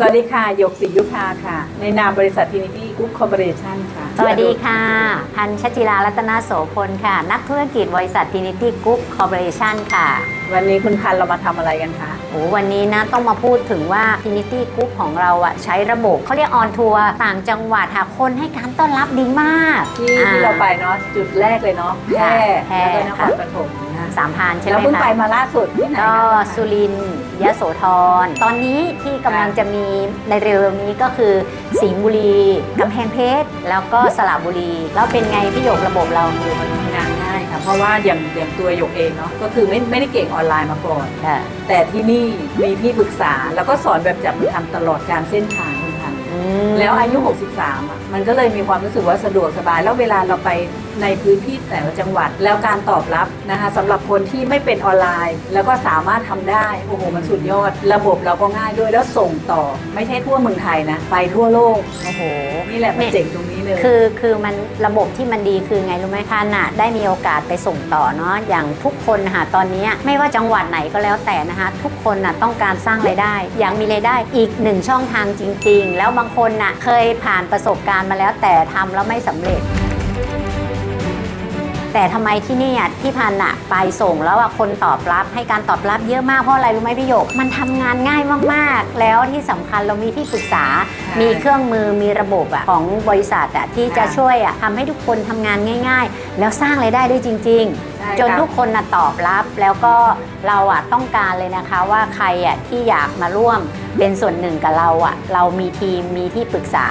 สวัสดีค่ะหยกศรียุพาค่ะ ในนามบริษัท Trinity Group Corporation ค่ะ สวัสดีค่ะ พันชจิรารัตนาโสพลค่ะ นักธุรกิจบริษัท Trinity Group Corporation ค่ะ วันนี้คุณพันธ์เรามาทำอะไรกันคะโอ้วันนี้นะต้องมาพูดถึงว่า Trinity Group ของเราอะใช้ระบบเขาเรียกออนทัวร์ต่างจังหวัดค่ะคนให้การต้อนรับดีมาก ที่ที่เราไปเนาะจุดแรกเลยเนาะแพร่แพร่แล้วก็นครค่ะปฐมนะ สามพรานใช่ไหแล้วมเพิ่งไปคะมาล่าสุดที่ไหนก็นะคะสุรินทร์ยโสธร ตอนนี้ที่กำลังจะมีในเร็วๆนี้ก็คือ สิงห์บุรีกำแพงเพชร แล้วก็สระบุรี แล้วเป็นไงพี่หยกระบบเราคือมันทำงานง่ายค่ะเพราะว่าอย่างอย่างตัวหยกเองเนาะก็คือไม่ไม่ได้เก่งออนไลน์มาก่อน ค่ะ แต่ที่นี่มีที่ปรึกษาแล้วก็สอนแบบจับมือทำตลอดการเส้นทางคุณพันธ์อืมแล้วอายุ 63อะมันก็เลยมีความรู้สึกว่าสะดวกสบาย แล้วเวลาเราไป ในพื้นที่แต่ละจังหวัด แล้วการตอบรับนะคะสำหรับคนที่ไม่เป็นออนไลน์ แล้วก็สามารถทำได้โอ้โหมันสุดยอด ระบบเราก็ง่ายด้วยแล้วส่งต่อ ไม่ใช่ทั่วเมืองไทยนะ ไปทั่วโลกโอ้โหนี่แหละมันเจ๋งตรงนี้เลยคือคือมันระบบที่มันดีคือไงรู้ไหมคะน่ะได้มีโอกาสไปส่งต่อเนาะอย่างทุกคนนะคะตอนนี้ไม่ว่าจังหวัดไหนก็แล้วแต่นะคะทุกคนน่ะต้องการสร้างไรายได้ อยากมีไรายได้อีกหนึ่งช่องทางจริง ๆ แล้วบางคนน่ะเคยผ่านประสบการณ์มาแล้วแต่ทำแล้วไม่สำเร็จ แต่ทำไมที่นี่อะที่พันอะไปส่งแล้วอะคนตอบรับให้การตอบรับเยอะมากเพราะอะไรรู้ไหมพี่หยก มันทำงานง่ายมากๆ แล้วที่สำคัญเรามีที่ปรึกษาใช่มีเครื่องมือมีระบบอะของบริษัทอะที่จะค่ะช่วยอะทำให้ทุกคนทำงานง่าย ๆ แล้วสร้างไรายได้ได้จริงใช่ๆจนครับทุกคนนะตอบรับแล้วก็เราอะต้องการเลยนะคะว่าใครอะที่อยากมาร่วมเป็นส่วนหนึ่งกับเราอะเรามีทีมมีที่ปรึกษา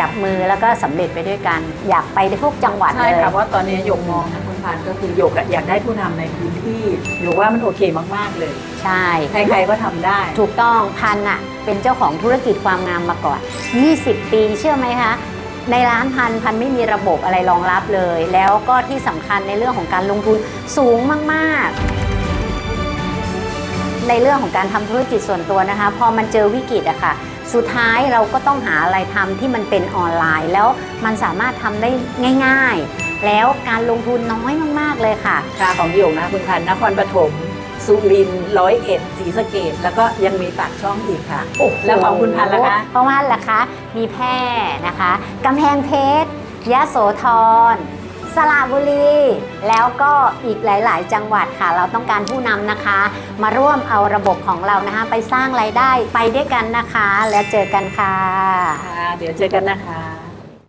จับมือแล้วก็สำเร็จไปด้วยกัน อยากไปทุกจังหวัดใช่เลยค่ะว่าตอนนี้หยกมองนะคุณพันธ์ก็คือหยกอะอยากได้ผู้นำในพื้นที่หยกว่ามันโอเคมากๆเลย ใช่ใครๆก็ทำได้ ถูกต้องพันอะเป็นเจ้าของธุรกิจความงามมาก่อน 20 ปีเชื่อไหมคะในร้านพันพันไม่มีระบบอะไรรองรับเลย แล้วก็ที่สำคัญในเรื่องของการลงทุนสูงมากๆ ในเรื่องของการทำธุรกิจส่วนตัวนะคะ พอมันเจอวิกฤตอะค่ะ สุดท้ายเราก็ต้องหาอะไรทำที่มันเป็นออนไลน์ แล้วมันสามารถทำได้ง่าย ๆ แล้วการลงทุนน้อยมากๆเลยค่ะค่ะของหยกนะคุณพันธ์นครปฐมสุรินทร์ร้อยเอ็ดศรีสะเกดแล้วก็ยังมีปากช่องอีกค่ะแล้วของคุณพันธ์ล่ะคะเพราะว่าล่ะคะ มีแพร่นะคะกำแพงเพชรยะโสธร สระบุรี แล้วก็อีกหลาย ๆ จังหวัดค่ะ เราต้องการผู้นำนะคะ มาร่วมเอาระบบของเรานะคะ ไปสร้างไรายได้ไปด้วยกันนะคะ แล้วเจอกันค่ะ ค่ะเดี๋ยวเจอกันนะคะ